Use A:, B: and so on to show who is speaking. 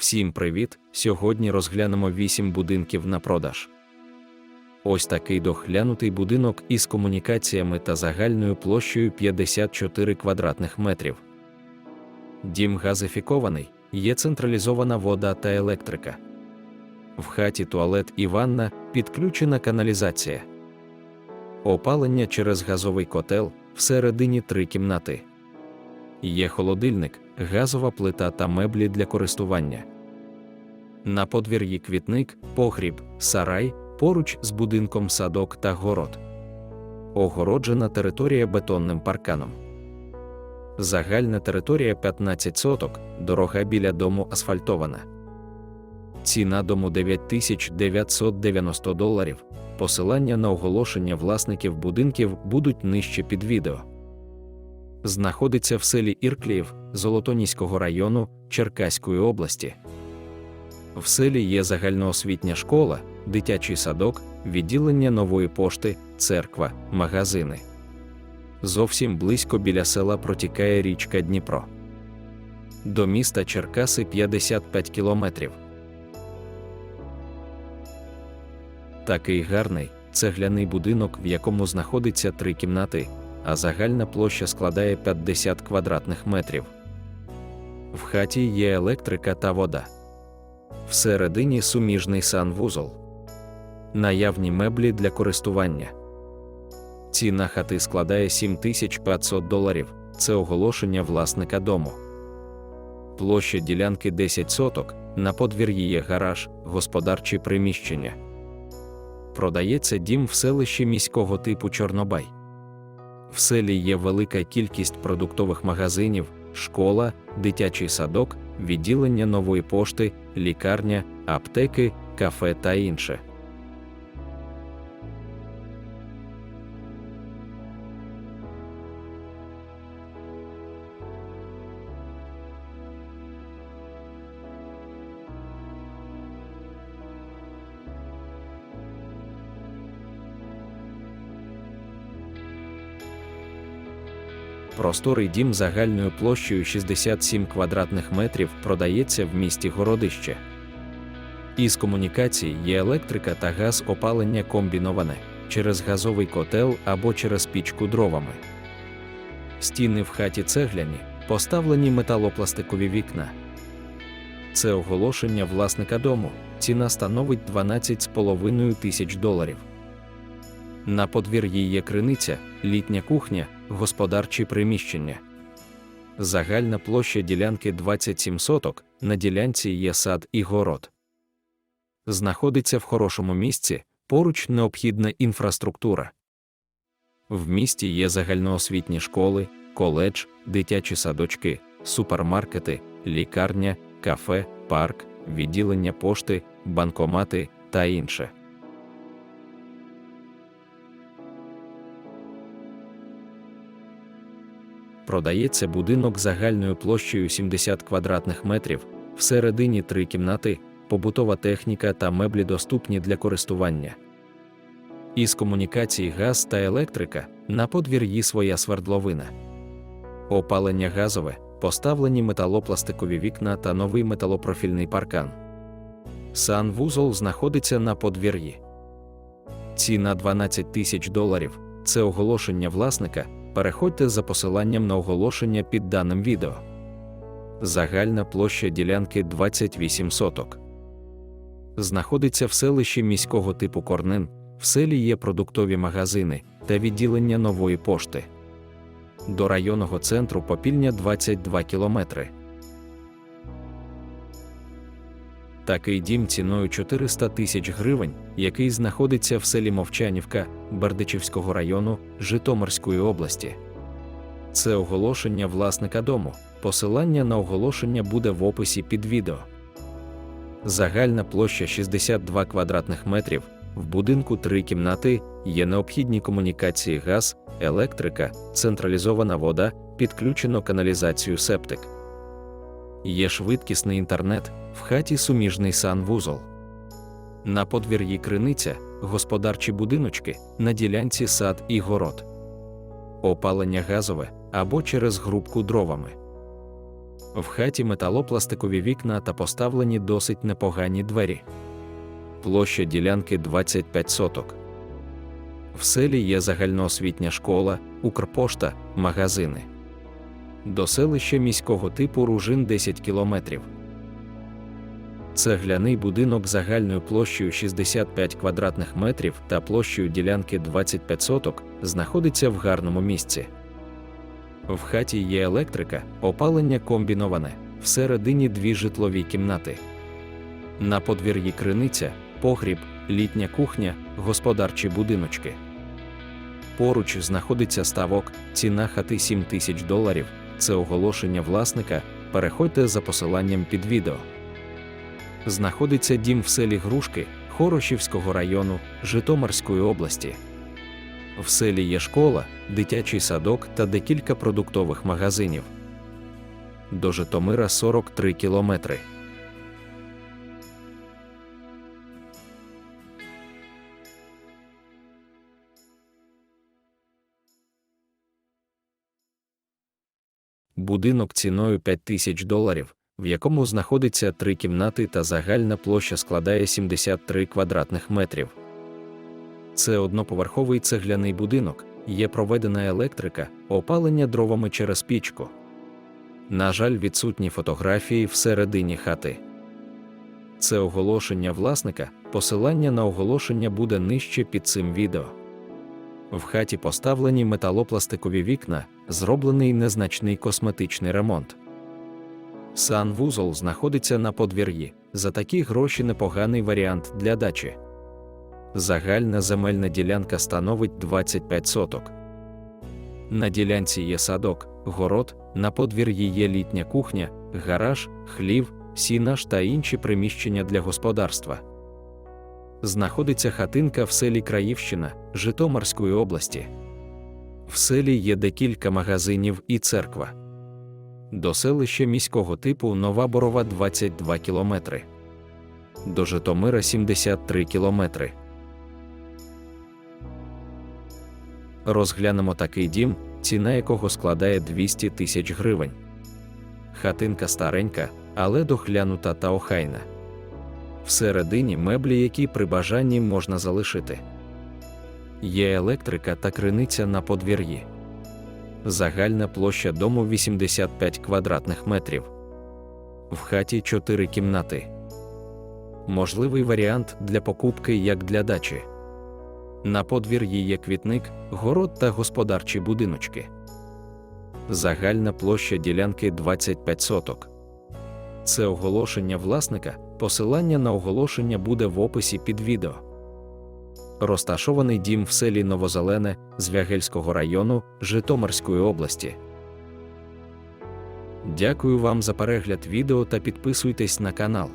A: Всім привіт! Сьогодні розглянемо 8 будинків на продаж. Ось такий доглянутий будинок із комунікаціями та загальною площею 54 квадратних метрів. Дім газифікований, є централізована вода та електрика. В хаті туалет і ванна, підключена каналізація. Опалення через газовий котел, всередині три кімнати. Є холодильник, газова плита та меблі для користування. На подвір'ї квітник, погріб, сарай, поруч з будинком садок та город. Огороджена територія бетонним парканом. Загальна територія 15 соток, дорога біля дому асфальтована. Ціна дому 9990 доларів. Посилання на оголошення власників будинків будуть нижче під відео. Знаходиться в селі Іркліїв Золотоніського району Черкаської області. В селі є загальноосвітня школа, дитячий садок, відділення нової пошти, церква, магазини. Зовсім близько біля села протікає річка Дніпро. До міста Черкаси 55 кілометрів. Такий гарний цегляний будинок, в якому знаходиться три кімнати, а загальна площа складає 50 квадратних метрів. В хаті є електрика та вода. Всередині суміжний санвузол. Наявні меблі для користування. Ціна хати складає 7500 доларів. Це оголошення власника дому. Площа ділянки 10 соток. На подвір'ї є гараж, господарчі приміщення. Продається дім в селищі міського типу Чорнобай. В селі є велика кількість продуктових магазинів, школа, дитячий садок, відділення нової пошти, лікарня, аптеки, кафе та інше. Просторий дім загальною площею 67 квадратних метрів продається в місті Городище. Із комунікацій є електрика та газ опалення комбіноване через газовий котел або через пічку дровами. Стіни в хаті цегляні, поставлені металопластикові вікна. Це оголошення власника дому. Ціна становить 12,5 тисяч доларів. На подвір'ї є криниця, літня кухня, господарчі приміщення. Загальна площа ділянки 27 соток, на ділянці є сад і город. Знаходиться в хорошому місці, поруч необхідна інфраструктура. В місті є загальноосвітні школи, коледж, дитячі садочки, супермаркети, лікарня, кафе, парк, відділення пошти, банкомати та інше. Продається будинок загальною площею 70 квадратних метрів, всередині три кімнати, побутова техніка та меблі доступні для користування. Із комунікацій газ та електрика на подвір'ї своя свердловина. Опалення газове, поставлені металопластикові вікна та новий металопрофільний паркан. Санвузол знаходиться на подвір'ї. Ціна 12 тисяч доларів це оголошення власника. Переходьте за посиланням на оголошення під даним відео. Загальна площа ділянки 28 соток. Знаходиться в селищі міського типу Корнин. В селі є продуктові магазини та відділення нової пошти. До районного центру Попільня 22 кілометри. Такий дім ціною 400 тисяч гривень, який знаходиться в селі Мовчанівка Бердичівського району Житомирської області. Це оголошення власника дому. Посилання на оголошення буде в описі під відео. Загальна площа 62 квадратних метрів. В будинку три кімнати, є необхідні комунікації газ, електрика, централізована вода, підключено каналізацію септик. Є швидкісний інтернет, в хаті суміжний санвузол. На подвір'ї криниця, господарчі будиночки, на ділянці сад і город. Опалення газове або через грубку дровами. В хаті металопластикові вікна та поставлені досить непогані двері. Площа ділянки 25 соток. В селі є загальноосвітня школа, Укрпошта, магазини. До селища міського типу Ружин 10 кілометрів. Цегляний будинок загальною площею 65 квадратних метрів та площею ділянки 25 соток знаходиться в гарному місці. В хаті є електрика, опалення комбіноване, всередині дві житлові кімнати. На подвір'ї криниця, погріб, літня кухня, господарчі будиночки. Поруч знаходиться ставок, ціна хати 7 тисяч доларів. Це оголошення власника. Переходьте за посиланням під відео. Знаходиться дім в селі Грушки Хорошівського району Житомирської області. В селі є школа, дитячий садок та декілька продуктових магазинів. До Житомира 43 кілометри. Будинок ціною 5 тисяч доларів, в якому знаходиться три кімнати та загальна площа складає 73 квадратних метрів. Це одноповерховий цегляний будинок, є проведена електрика, опалення дровами через пічку. На жаль, відсутні фотографії всередині хати. Це оголошення власника, посилання на оголошення буде нижче під цим відео. В хаті поставлені металопластикові вікна, зроблений незначний косметичний ремонт. Санвузол знаходиться на подвір'ї. За такі гроші непоганий варіант для дачі. Загальна земельна ділянка становить 25 соток. На ділянці є садок, город, на подвір'ї є літня кухня, гараж, хлів, сінаж та інші приміщення для господарства. Знаходиться хатинка в селі Краївщина Житомирської області. В селі є декілька магазинів і церква. До селища міського типу Нова Борова 22 кілометри. До Житомира 73 кілометри. Розглянемо такий дім, ціна якого складає 200 тисяч гривень. Хатинка старенька, але доглянута та охайна. Всередині меблі, які при бажанні можна залишити. Є електрика та криниця на подвір'ї. Загальна площа дому 85 квадратних метрів. В хаті 4 кімнати. Можливий варіант для покупки як для дачі. На подвір'ї є квітник, город та господарчі будиночки. Загальна площа ділянки 25 соток. Це оголошення власника. Посилання на оголошення буде в описі під відео. Розташований дім в селі Новозелене Звягельського району Житомирської області. Дякую вам за перегляд відео та підписуйтесь на канал.